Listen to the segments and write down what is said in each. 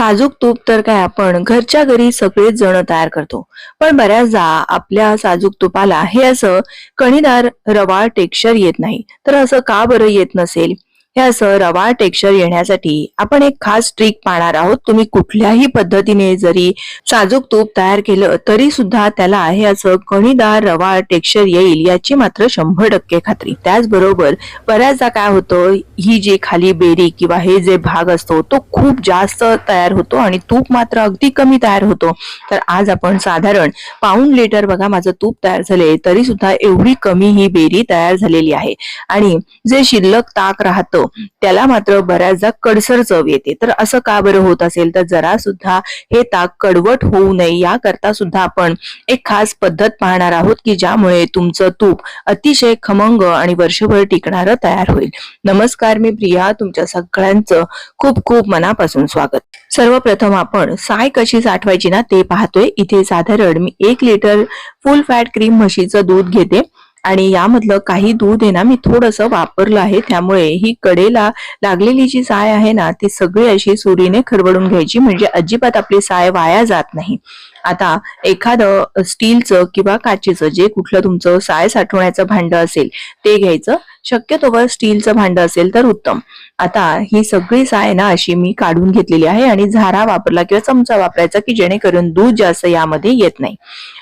साजूक तूप तर काय आपण घरच्या घरी सगळेच जण तयार करतो. पण बऱ्याचदा आपल्या साजूक तुपाला हे असं कणीदार रवाळ टेक्स्चर येत नाही. तर असं का बरं येत नसेल? हे असं रवाळ टेक्स्चर येण्यासाठी आपण एक खास ट्रिक पाहणार आहोत. तुम्ही कुठल्याही पद्धतीने जरी साजूक तूप तयार केलं तरी सुद्धा त्याला हे असं कणीदार रवाळ टेक्स्चर येईल याची मात्र शंभर टक्के खात्री. त्याचबरोबर बऱ्याचदा काय होतं ही जी खाली बेरी किंवा हे जे भाग असतो तो खूप जास्त तयार होतो आणि तूप मात्र अगदी कमी तयार होतो. तर आज आपण साधारण पाऊंड लिटर बघा माझं तूप तयार झाले तरी सुद्धा एवढी कमी ही बेरी तयार झालेली आहे. आणि जे शिल्लक ताक राहतं त्याला मात्र बऱ्याचदा कडसर चव येते. तर असं का बरं होत असेल? तर जरा सुद्धा हे ताक कडवट होऊ नये. याकरता सुद्धा आपण एक खास पद्धत पाहणार आहोत की ज्यामुळे तुमचं तूप अतिशय खमंग आणि वर्षभर टिकणारं तयार होईल. नमस्कार मी प्रिया. तुमच्या सगळ्यांचं खूप खूप मनापासून स्वागत. सर्वप्रथम आपण साय कशी साठवायची ना ते पाहतोय. इथे साधारण मी एक लिटर फुल फॅट क्रीम म्हशीचं दूध घेते. आणि यामधलं काही दूध आहे ना मी थोडस वापरलं आहे. त्यामुळे ही कडेला लागलेली जी साय आहे ना ती सगळी अशी सुरीने खरवडून घ्यायची. म्हणजे अजिबात आपली साय वाया जात नाही. आता एखादं स्टीलचं किंवा काचेचं जे कुठलं तुमचं साय साठवण्याचं भांड असेल ते घ्यायचं. शक्यतोवर स्टीलचं भांड असेल तर उत्तम. आता ही सगळी साय ना अशी मी काढून घेतलेली आहे आणि झारा वापरला किंवा चमचा वापरायचा की जेणेकरून दूध जास्त यामध्ये येत नाही.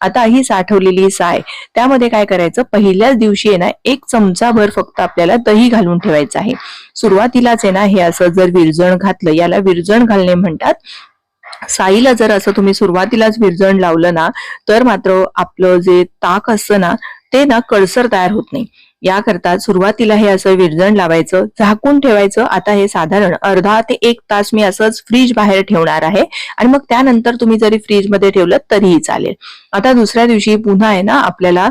आता ही साठवलेली साय त्यामध्ये काय करायचं? पहिल्याच दिवशी आहे ना एक चमचाभर फक्त आपल्याला दही घालून ठेवायचं आहे. सुरुवातीलाच आहे ना हे असं जर विरजण घातलं याला विरजण घालणे म्हणतात. साईला जर असं तुम्ही सुरुवातीलाच विरजण लावलं ना तर मात्र आपलं जे ताक असतं ना ते ना कळसर तयार होत नाही. याकरता सुरुवातीला हे असं विरजण लावायचं झाकून ठेवायचं. आता हे साधारण अर्धा ते एक तास मी असंच फ्रीज बाहेर ठेवणार आहे आणि मग त्यानंतर तुम्ही जरी फ्रीजमध्ये ठेवलं तरीही चालेल. आता दुसऱ्या दिवशी पुन्हा आहे ना आपल्याला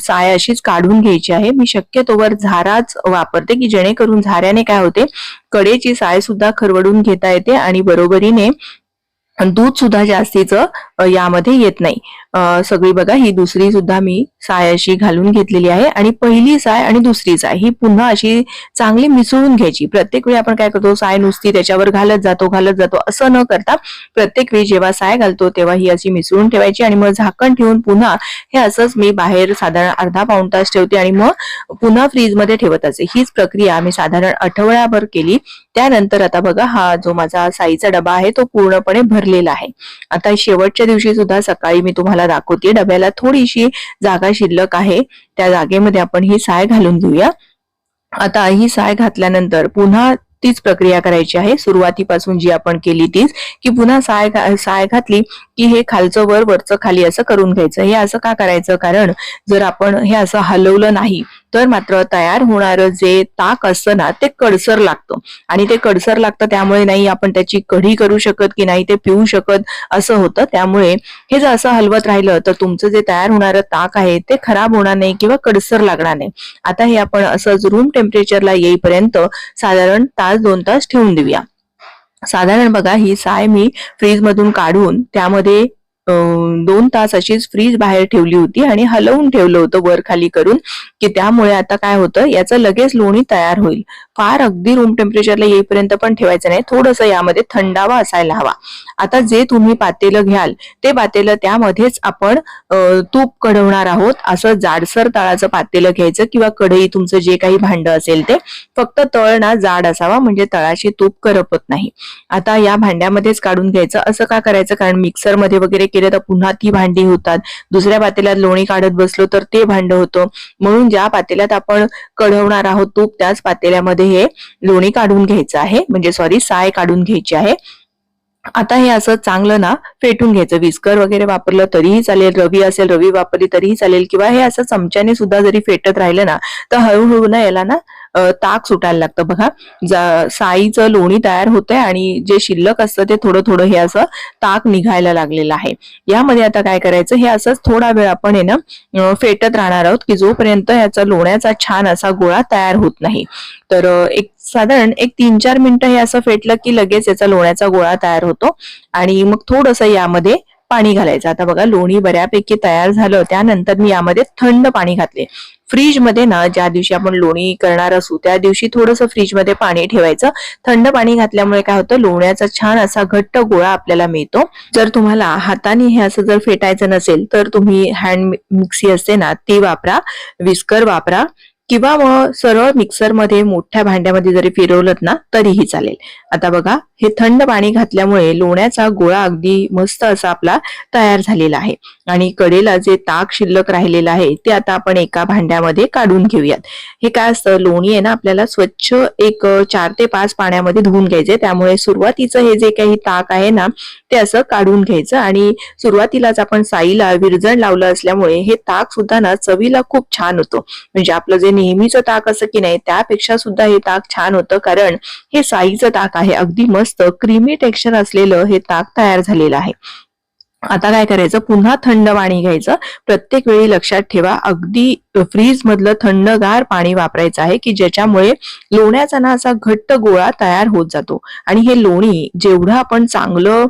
साय अशीच काढून घ्यायची आहे. मी शक्यतोवर झाराच वापरते की जेणेकरून झाऱ्याने काय होते कडेची साय सुद्धा खरवडून घेता येते आणि बरोबरीने दूध सुद्धा जास्तीचं यामध्ये येत नाही. सगळी बघा ही दुसरी सुद्धा मी साय अशी घालून घेतलेली आहे आणि पहिली साय आणि दुसरी साय. ही पुन्हा अशी चांगली मिसळून घ्यायची. प्रत्येक वेळी आपण काय करतो साय नुसती त्याच्यावर घालत जातो घालत जातो असं न करता प्रत्येक वेळी जेव्हा साय घालतो तेव्हा ही अशी मिसळून ठेवायची आणि मग झाकण ठेवून पुन्हा हे असंच मी बाहेर साधारण अर्धा पाऊण तास ठेवते आणि मग पुन्हा फ्रीजमध्ये ठेवत असे हीच प्रक्रिया मी साधारण आठवड्याभर केली. त्यानंतर आता बघा हा जो माझा साईचा डबा आहे तो पूर्णपणे भरलेला आहे. आता शेवटच्या दिवशी सुद्धा सकाळी मी तुम्हाला दाखवते. डब्याला थोडीशी जागा शिल्लक आहे. त्या जागेमध्ये आपण ही साय घालून घेऊया. आता ही साय घातल्यानंतर पुन्हा तीच प्रक्रिया करायची आहे. सुरुवातीपासून जी आपण केली तीच की पुन्हा साय साय घातली की हे खालचं वर वरचं खाली असं करून घ्यायचं. हे असं का करायचं? कारण जर आपण हे असं हलवलं नाही तर मात्र तयार होणारं जे ताक असतं ना ते कडसर लागतं. आणि ते कडसर लागतं त्यामुळे नाही आपण त्याची कढी करू शकत की नाही ते पिऊ शकत असं होतं. त्यामुळे हे जर असं हलवत राहिलं तर तुमचं जे तयार होणारं ताक आहे ते खराब होणार नाही किंवा कडसर लागणार नाही. आता हे आपण असं रूम टेम्परेचरला येईपर्यंत साधारण तास दोन तास ठेवून देऊया. साधारण बघा ही साय मी फ्रीज मधून काढून त्यामध्ये दोन तास अशीच फ्रीज बाहेर ठेवली होती आणि हलवून ठेवलं होतं वर खाली करून की त्यामुळे आता काय होतं याचं लगेच लोणी तयार होईल. फार अगदी रूम टेम्परेचरला येईपर्यंत पण ठेवायचं नाही थोडस यामध्ये थंडावा असायला हवा. आता जे तुम्ही पातेलं घ्याल ते पातेलं त्यामध्येच आपण तूप कढवणार आहोत असं जाडसर तळाचं पातेलं घ्यायचं किंवा कढई तुमचं जे काही भांड असेल ते फक्त तळ ना जाड असावा म्हणजे तळाशी तूप करपत नाही. आता या भांड्यामध्येच काढून घ्यायचं असं का करायचं? कारण मिक्सरमध्ये वगैरे केलं तर पुन्हा ती भांडी होतात. दुसऱ्या पातेल्यात लोणी काढत बसलो तर ते भांड होतं. म्हणून ज्या पातेल्यात आपण कढवणार आहोत तूप त्याच पातेल्यामध्ये हे लोणी काढून घ्यायचं आहे. म्हणजे सॉरी साय काढून घ्यायची आहे. आता हे असं चांगलं ना फेटून घ्यायचं. विस्कर वगैरे वापरलं तरीही चालेल रवी असेल रवी वापरली तरीही चालेल किंवा हे असं चमच्याने सुद्धा जरी फेटत राहिलं ना तर हळूहळू ना याला ना ताक सुटायला लागतं. बघा साईचं लोणी तयार होतंय आणि जे शिल्लक असतं ते थोडं थोडं हे असं ताक निघायला लागलेलं आहे. यामध्ये आता काय करायचं हे असंच थोडा वेळ आपण हे ना फेटत राहणार आहोत की जोपर्यंत याचा लोण्याचा छान असा गोळा तयार होत नाही. तर एक साधारण एक तीन चार मिनिटं हे असं फेटलं की लगेच याचा लोण्याचा गोळा तयार होतो. आणि मग थोडंसं यामध्ये पाणी घालायचं. आता बघा लोणी बऱ्यापैकी तयार झालं. त्यानंतर मी यामध्ये थंड पाणी घातले. फ्रीजमध्ये ना ज्या दिवशी आपण लोणी करणार असू त्या दिवशी थोडंसं फ्रीजमध्ये पाणी ठेवायचं. थंड पाणी घातल्यामुळे काय होतं लोण्याचा छान असा घट्ट गोळा आपल्याला मिळतो. जर तुम्हाला हाताने हे असं जर फेटायचं नसेल तर तुम्ही हँड मिक्सी असते ना ती वापरा. विस्कर वापरा. किंवा मग सरळ मिक्सरमध्ये मोठ्या भांड्यामध्ये जरी फिरवलं ना तरीही चालेल. आता बघा हे थंड पाणी घातल्यामुळे लोण्याचा गोळा अगदी मस्त असा आपला तयार झालेला आहे. आणि कडेला जे ताक शिल्लक राहिलेलं आहे ते आता आपण एका भांड्यामध्ये काढून घेऊयात. हे काय असतं लोणी आहे ना आपल्याला स्वच्छ एक चार ते पाच पाण्यामध्ये धुवून घ्यायचे. त्यामुळे सुरुवातीचं हे जे काही ताक आहे ना ते असं काढून घ्यायचं आणि सुरुवातीलाच आपण साईला विरजण लावलं असल्यामुळे हे ताक सुद्धा ना चवीला खूप छान होतं. म्हणजे आपलं जे नेहमीचं ताक असं की नाही त्यापेक्षा सुद्धा हे ताक छान होतं. कारण हे साईचं ताक आहे. अगदी मस्त क्रीमी टेक्स्चर असलेलं हे ताक तयार झालेलं आहे. आता काय करायचं? पुन्हा थंड पाणी घ्यायचं. प्रत्येक वेळी लक्षात ठेवा अगदी फ्रीज मधलं थंडगार पाणी वापरायचं आहे की ज्याच्यामुळे लोण्याचा ना असा घट्ट गोळा तयार होत जातो. आणि हे लोणी जेवढं आपण चांगलं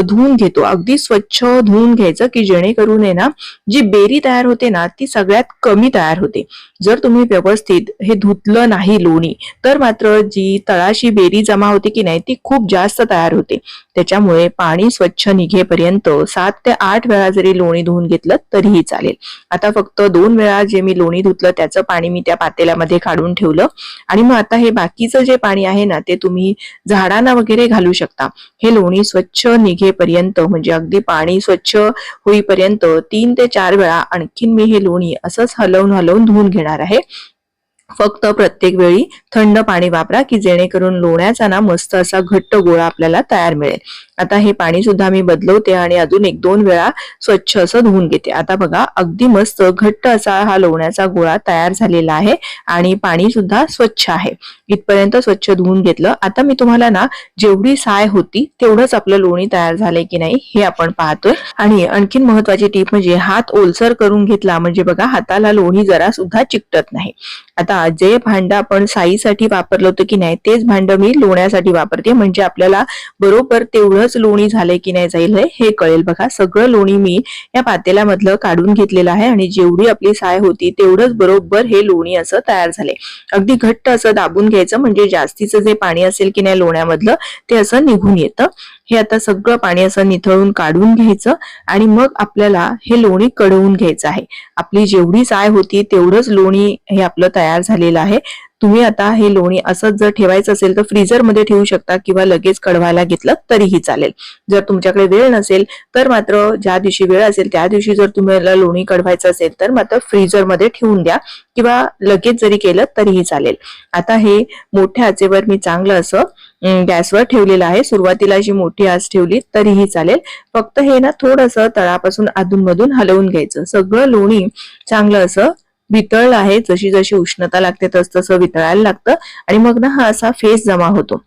धुवून घेतो अगदी स्वच्छ धुवून घ्यायचं की जेणेकरून आहे ना जी बेरी तयार होते ना ती सगळ्यात कमी तयार होते. जर तुम्ही व्यवस्थित हे धुतलं नाही लोणी तर मात्र जी तळाशी बेरी जमा होते की नाही ती खूप जास्त तयार होते. त्याच्यामुळे पाणी स्वच्छ निघेपर्यंत सात ते आठ वेळा जरी लोणी धुवून घेतलं तरीही चालेल. आता फक्त दोन वेळा जे मी लोणी धुतलं त्याचं पाणी मी त्या पातेल्यामध्ये काढून ठेवलं. आणि मग आता हे बाकीचं जे पाणी आहे ना ते तुम्ही झाडांना वगैरे घालू शकता. हे लोणी स्वच्छ निघेपर्यंत म्हणजे अगदी पाणी स्वच्छ होईपर्यंत तीन ते चार वेळा आणखीन मी हे लोणी असंच हलवून हलवून धुवून घेणार आहे. फक्त प्रत्येक वेळी थंड पाणी वापरा की जेणेकरून लोण्याचा ना मस्त असा घट्ट गोळा आपल्याला तयार मिळेल. आता हे पाणी सुद्धा मी बदलवते आणि अजून एक दोन वेळा स्वच्छ असं धुवून घेते. आता बघा अगदी मस्त घट्ट असा हा लोण्याचा गोळा तयार झालेला आहे आणि पाणी सुद्धा स्वच्छ आहे. इथपर्यंत स्वच्छ धुवून घेतलं. आता मी तुम्हाला ना जेवढी साय होती तेवढंच आपलं लोणी तयार झालंय की नाही हे आपण पाहतोय. आणि आणखीन महत्वाची टीप म्हणजे हात ओलसर करून घेतला म्हणजे बघा हाताला लोणी जरा सुद्धा चिकटत नाही. आता जे भांड आपण साईसाठी वापरलं होतं की नाही तेच भांड मी लोण्यासाठी वापरते. म्हणजे आपल्याला बरोबर तेवढंच लोणी झाले की नाही जाईल हे- कळेल बघा. सगळं लोणी मी या पातेल्यामधलं काढून घेतलेलं आहे आणि जेवढी आपली साय होती तेवढंच बरोबर हे लोणी असं तयार झाले अगदी घट्ट असं दाबून घ्यायचं म्हणजे जास्तीचं जे पाणी असेल की नाही लोण्यामधलं ते असं निघून येतं. हे आता सगळं पाणी असं निथळून काढून घ्यायचं आणि मग आपल्याला हे लोणी कडवून घ्यायचं आहे. आपली जेवढी साय होती तेवढंच लोणी हे आपलं तयार झालेलं आहे. तुम्ही आता हे लोणी असंच जर ठेवायचं असेल तर फ्रीजरमध्ये ठेवू शकता किंवा लगेच कढवायला घेतलं तरीही चालेल. जर तुमच्याकडे वेळ नसेल तर मात्र ज्या दिवशी वेळ असेल त्या दिवशी जर तुम्हाला लोणी कढवायचं असेल तर मात्र फ्रीजरमध्ये ठेवून द्या किंवा लगेच जरी केलं तरीही चालेल. आता हे मोठ्या आचेवर मी चांगलं असं गॅसवर ठेवलेलं आहे. सुरुवातीला जी मोठी आच ठेवली तरीही चालेल. फक्त हे ना थोडंसं तळापासून अधूनमधून हलवून घ्यायचं. सगळं लोणी चांगलं असं वितळलं आहे जशी जशी उष्णता लागते तस तसं वितळायला लागतं. आणि मग ना हा असा फेस जमा होतो.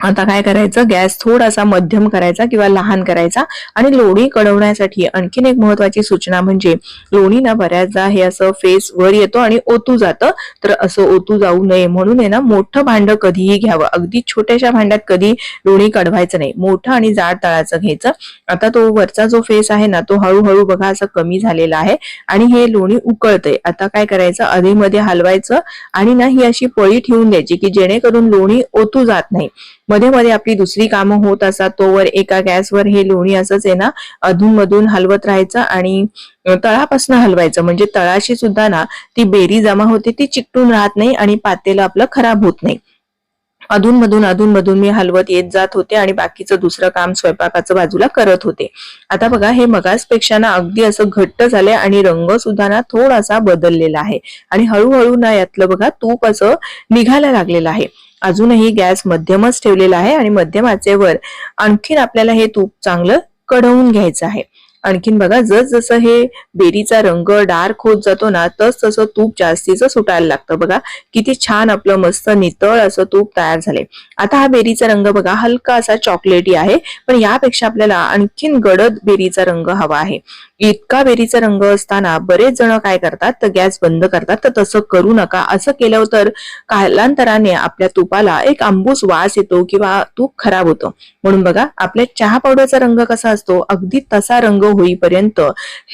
आता काय करायचं? गॅस थोडासा मध्यम करायचा किंवा लहान करायचा आणि लोणी कढवण्यासाठी आणखीन एक महत्वाची सूचना म्हणजे लोणी ना बऱ्याचदा हे असं फेस वर येतो आणि ओतू जातं. तर असं ओतू जाऊ नये म्हणून आहे ना मोठं भांड कधीही घ्यावं. अगदी छोट्याशा भांड्यात कधी लोणी कढवायचं नाही. मोठं आणि जाड तळाचं घ्यायचं. आता तो वरचा जो फेस आहे ना तो हळूहळू बघा असं कमी झालेला आहे आणि हे लोणी उकळतंय. आता काय करायचं? अधेमध्ये हलवायचं आणि ना ही अशी पळी ठेवून द्यायची की जेणेकरून लोणी ओतू जात नाही. मध्ये मध्ये आपली दुसरी कामं होत असतात तोवर एका गॅसवर हे लोणी असंच आहे ना अधूनमधून हलवत राहायचं आणि तळापासून हलवायचं. म्हणजे तळाशी सुद्धा ना ती बेरी जमा होते ती चिकटून राहत नाही आणि पातेलं आपलं खराब होत नाही. अधूनमधून अधूनमधून मी हलवत येत जात होते आणि बाकीचं दुसरं काम स्वयंपाकाचं बाजूला करत होते. आता बघा हे मगासपेक्षा ना अगदी असं घट्ट झालंय आणि रंग सुद्धा ना थोडासा बदललेला आहे. आणि हळूहळू ना यातलं बघा तूप असं निघायला लागलेलं आहे. अजूनही गॅस मध्यमच ठेवलेला आहे आणि मध्यमाचे वर आणखीन आपल्याला हे तूप चांगलं कढवून घ्यायचं आहे. आणखीन बघा जस जसं हे बेरीचा रंग डार्क होत जातो ना तस तसं तूप जास्तीचं सुटायला लागतं बघा. किती छान आपलं मस्त नितळ असं तूप तयार झाले आता हा बेरीचा रंग बघा हलका असा चॉकलेटी आहे. पण यापेक्षा आपल्याला आणखीन गडद बेरीचा रंग हवा आहे. इतका बेरीचा रंग असताना बरेच जण काय करतात तर गॅस बंद करतात. तर तसं करू नका. असं केलं तर कालांतराने आपल्या तुपाला एक आंबूस वास येतो किंवा तूप खराब होतो. म्हणून बघा आपल्या चहा पावडरचा रंग कसा असतो अगदी तसा रंग होईपर्यंत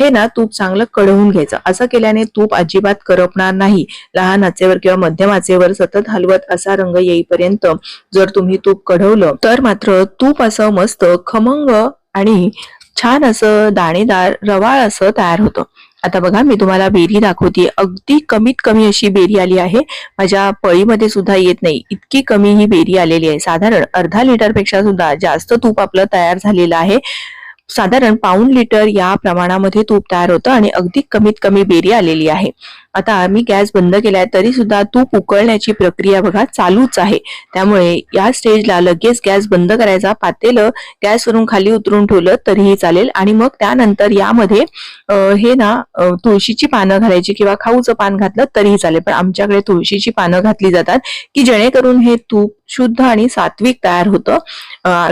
हे ना तूप चांगलं कढवून घ्यायचं. असं केल्याने तूप अजिबात करपणार नाही. लहान आचेवर किंवा मध्यम आचेवर सतत हलवत असा रंग येईपर्यंत जर तुम्ही तूप कढवलं तर मात्र तूप असं मस्त खमंग आणि छान असं दाणेदार रवाळ असं तयार होतं. आता बघा मी तुम्हाला बेरी दाखवते. अगदी कमीत कमी अशी बेरी आली आहे. माझ्या पळीमध्ये सुद्धा येत नाही. इतकी कमी ही बेरी आलेली आहे. साधारण अर्धा लिटरपेक्षा सुद्धा जास्त तूप आपलं तयार झालेलं आहे. साधारण पाऊण लिटर या प्रमाणामध्ये तूप तयार होतं आणि अगदी कमीत कमी बेरी आलेली आहे. आता मी गॅस बंद केलाय तरी सुद्धा तूप उकळण्याची प्रक्रिया बघा चालूच आहे. त्यामुळे या स्टेजला लगेच गॅस बंद करायचा पातेलं गॅसवरून खाली उतरून ठेवलं तरीही चालेल. आणि मग त्यानंतर यामध्ये हे ना तुळशीची पानं घालायची किंवा खाऊचं पान घातलं तरीही चालेल. पण आमच्याकडे तुळशीची पानं घातली जातात की जेणेकरून हे तूप शुद्ध आणि सात्विक तयार होतं.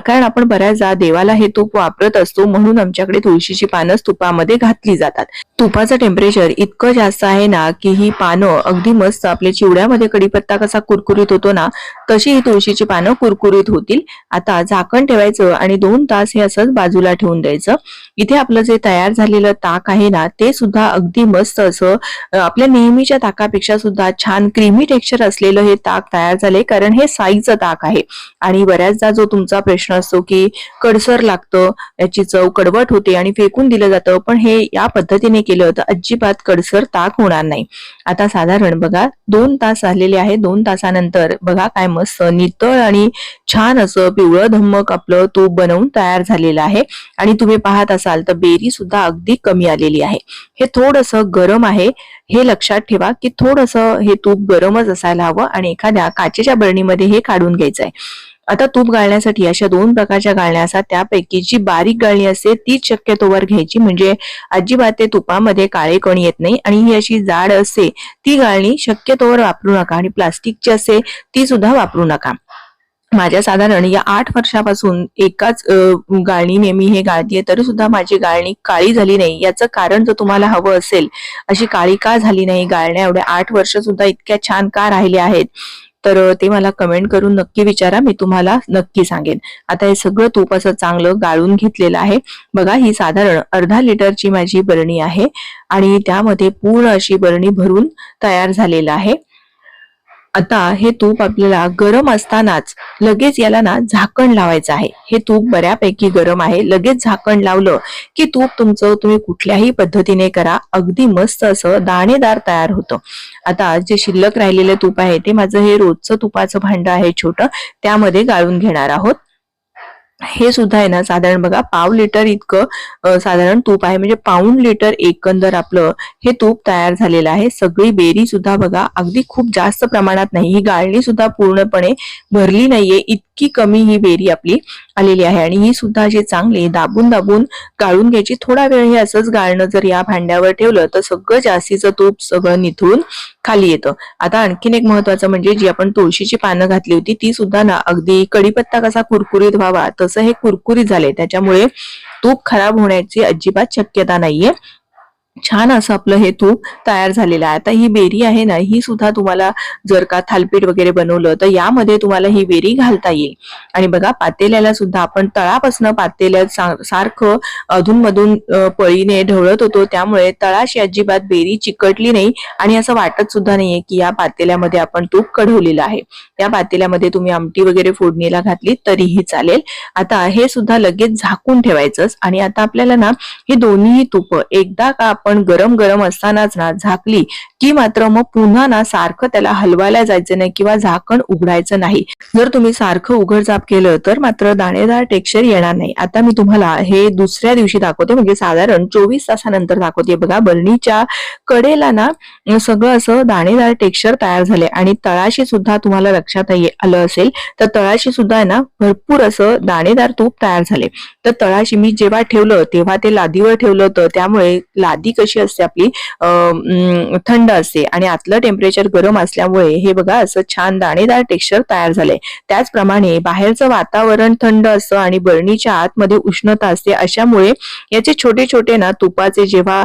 कारण आपण बऱ्याचदा देवाला हे तूप वापरत असतो म्हणून आमच्याकडे तुळशीची पानं तुपामध्ये घातली जातात. तुपाचं टेम्परेचर इतकं जास्त आहे ना की ही पानं अगदी मस्त आपल्या चिवड्यामध्ये कडीपत्ता कसा कुरकुरीत होतो ना तशी ही तुळशीची पानं कुरकुरीत होतील. आता झाकण ठेवायचं आणि दोन तास हे असंच बाजूला ठेवून द्यायचं. इथे आपलं जे तयार झालेलं ताक आहे ना ते सुद्धा अगदी मस्त असं आपल्या नेहमीच्या ताकापेक्षा सुद्धा छान क्रीमी टेक्स्चर असलेलं हे ताक तयार झाले कारण हे साईचं ताक आहे. आणि बऱ्याचदा जो तुमचा प्रश्न असतो की कडसर लागतं याची चव कडवट होते आणि फेकून दिलं जातं पण हे या पद्धतीने केलं तर अजिबात कडसर ताक होणार नाही. आता साधारण बघा दोन तास झालेले आहे दोन तासानंतर बघा काय मस्त नितळ आणि छान असं पिवळं धम्मक आपलं तूप बनवून तयार झालेलं आहे. आणि तुम्ही पाहत असाल तर बेरी सुद्धा अगदी कमी आलेली आहे. हे थोडस गरम आहे हे लक्षात ठेवा की थोडस हे तूप गरमच असायला हवं आणि एखाद्या काचेच्या बरणीमध्ये हे काढून घ्यायचं आहे आता तूप गाळण्यासाठी अशा दोन प्रकारच्या गाळण्या असतात. त्यापैकी जी बारीक गाळणी असते तीच शक्यतोवर घ्यायची. म्हणजे अजिबात ते तुपामध्ये काळे कण येत नाही. आणि ही अशी जाड असते ती गाळणी शक्यतोवर वापरू नका. आणि प्लास्टिकची असते ती सुद्धा वापरू नका. माझ्या साधारण या आठ वर्षापासून एकाच गाळणी नेहमी हे गाळतीये तरी सुद्धा माझी गाळणी काळी झाली नाही. याचं कारण जर तुम्हाला हवं असेल अशी काळी का झाली नाही? गाळण्या एवढ्या आठ वर्ष सुद्धा इतक्या छान का राहिल्या आहेत? तर ते मला कमेंट करून नक्की विचारा मी तुम्हाला नक्की सांगेन. आता हे सगळं तूप असं चांगलं गाळून घेतलेलं आहे. बघा ही साधारण अर्धा लिटरची माझी बरणी आहे आणि त्यामध्ये पूर्ण अशी बरणी भरून तयार झालेलं आहे. आता हे तूप आपल्याला गरम असतानाच लगेच याला ना झाकण लावायचं आहे. हे तूप बऱ्यापैकी गरम आहे. लगेच झाकण लावलं की तूप तुमचं तुम्ही कुठल्याही पद्धतीने करा. अगदी मस्त असं दाणेदार तयार होतं. आता जे शिल्लक राहिलेले तूप आहे ते माझं हे रोजचं तुपाचं भांड आहे छोटं. त्यामध्ये गाळून घेणार आहोत. हे सुद्धा आहे ना साधारण बघा पाव लिटर इतकं साधारण तूप आहे. म्हणजे पाऊंड लिटर एकंदर आपलं हे तूप तयार झालेलं आहे. सगळी बेरी सुद्धा बघा अगदी खूप जास्त प्रमाणात नाही. ही गाळणी सुद्धा पूर्णपणे भरली नाहीये. इतकी कमी ही बेरी आपली आलेली आहे. आणि ही सुद्धा अशी चांगली दाबून दाबून गाळून घ्यायची थोडा वेळ हे असंच गाळणं जर या भांड्यावर ठेवलं तर सगळं जास्तीचं तूप सगळं निथळून खाली येतं. आता आणखीन एक महत्वाचं म्हणजे जी आपण तुळशीची पानं घातली होती ती सुद्धा ना अगदी कडीपत्ता कसा कुरकुरीत व्हावा तसं हे कुरकुरीत झाले त्याच्यामुळे तूप खराब होण्याची अजिबात शक्यता नाहीये. छान असं आपलं हे तूप तयार झालेलं आहे. आता ही बेरी आहे ना ही सुद्धा तुम्हाला जर का थालपीठ वगैरे बनवलं तर यामध्ये तुम्हाला ही बेरी घालता येईल. आणि बघा पातेल्याला सुद्धा आपण तळापासून पातेल्या सारखं अधूनमधून पळीने ढवळत होतो. त्यामुळे तळाशी अजिबात बेरी चिकटली नाही आणि असं वाटत सुद्धा नाहीये की या पातेल्यामध्ये आपण तूप कढवलेलं आहे. या पातेल्यामध्ये तुम्ही आमटी वगैरे फोडणीला घातली तरीही चालेल. आता हे सुद्धा लगेच झाकून ठेवायचं आणि आता आपल्याला ना हे दोन्ही तूप एकदा का आपण पण गरम गरम असतानाच ना झाकली की मात्र मग पुन्हा ना सारखं त्याला हलवायला जायचं नाही किंवा झाकण उघडायचं नाही. जर तुम्ही सारखं उघडझाप केलं तर मात्र दाणेदार टेक्स्चर येणार नाही. आता मी तुम्हाला हे दुसऱ्या दिवशी दाखवते म्हणजे साधारण चोवीस तासानंतर दाखवते. बघा बरणीच्या कडेला ना सगळं असं दाणेदार टेक्स्चर तयार झाले आणि तळाशी सुद्धा तुम्हाला लक्षात आलं असेल तर तळाशी सुद्धा ना भरपूर असं दाणेदार तूप तयार झाले तर तळाशी मी जेव्हा ठेवलं तेव्हा ते लादीवर ठेवलं होतं. त्यामुळे लादी कशी असते आपली थंड असते आणि आतलं टेम्परेचर गरम असल्यामुळे हे बघा असं छान दाणेदार टेक्स्चर तयार झालंय. त्याचप्रमाणे बाहेरचं वातावरण थंड असतं आणि बरणीच्या आतमध्ये उष्णता असते अशामुळे याचे छोटे छोटे ना तुपाचे जेव्हा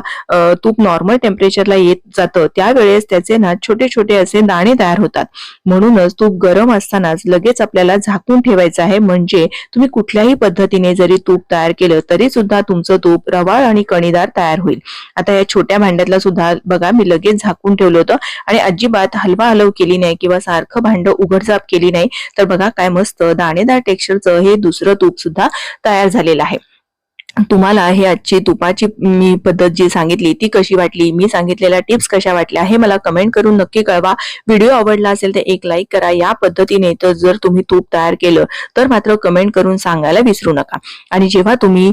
तूप नॉर्मल टेम्परेचरला येत जातं त्यावेळेस त्याचे ना छोटे छोटे असे दाणे तयार होतात. म्हणूनच तूप गरम असतानाच लगेच आपल्याला झाकून ठेवायचं आहे म्हणजे तुम्ही कुठल्याही पद्धतीने जरी तूप तयार केलं तरी सुद्धा तुमचं तूप रवाळ आणि कणीदार तयार होईल. आता या छोट्या भांड्यातला सुद्धा बघा मी लगेच झाकून ठेवलं होतं. आणि अजिबात हलवा हलव केली नाही किंवा सारखं भांड उघडझाप केली नाही. तर बघा काय मस्त दाणेदार टेक्स्चरचं हे दुसरं तूप सुद्धा तयार झालेलं आहे. तुम्हाला हे आजची तुपाची मी पद्धत जी सांगितली ती कशी वाटली? मी सांगितलेल्या टिप्स कशा वाटल्या? हे मला कमेंट करून नक्की कळवा. व्हिडिओ आवडला असेल तर एक लाईक करा. या पद्धतीने तर जर तुम्ही तूप तयार केलं तर मात्र कमेंट करून सांगायला विसरू नका. आणि जेव्हा तुम्ही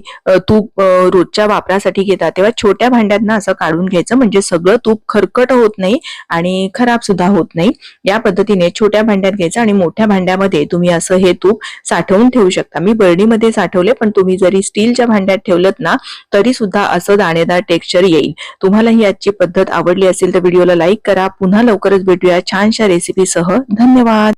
तूप रोजच्या वापरासाठी घेता तेव्हा छोट्या भांड्यात ना असं काढून घ्यायचं. म्हणजे सगळं तूप खरकट होत नाही आणि खराब सुद्धा होत नाही. या पद्धतीने छोट्या भांड्यात घ्यायचं आणि मोठ्या भांड्यामध्ये तुम्ही असं हे तूप साठवून ठेवू शकता. मी बर्डीमध्ये साठवले पण तुम्ही जरी स्टीलच्या भांड्यात ठेवलं ना तरी सुद्धा असं दाणेदार टेक्स्चर येईल. तुम्हाला ही आजची पद्धत आवडली असेल तर व्हिडिओला लाईक करा. पुन्हा लवकरच भेटूया छानशा रेसिपीसह धन्यवाद!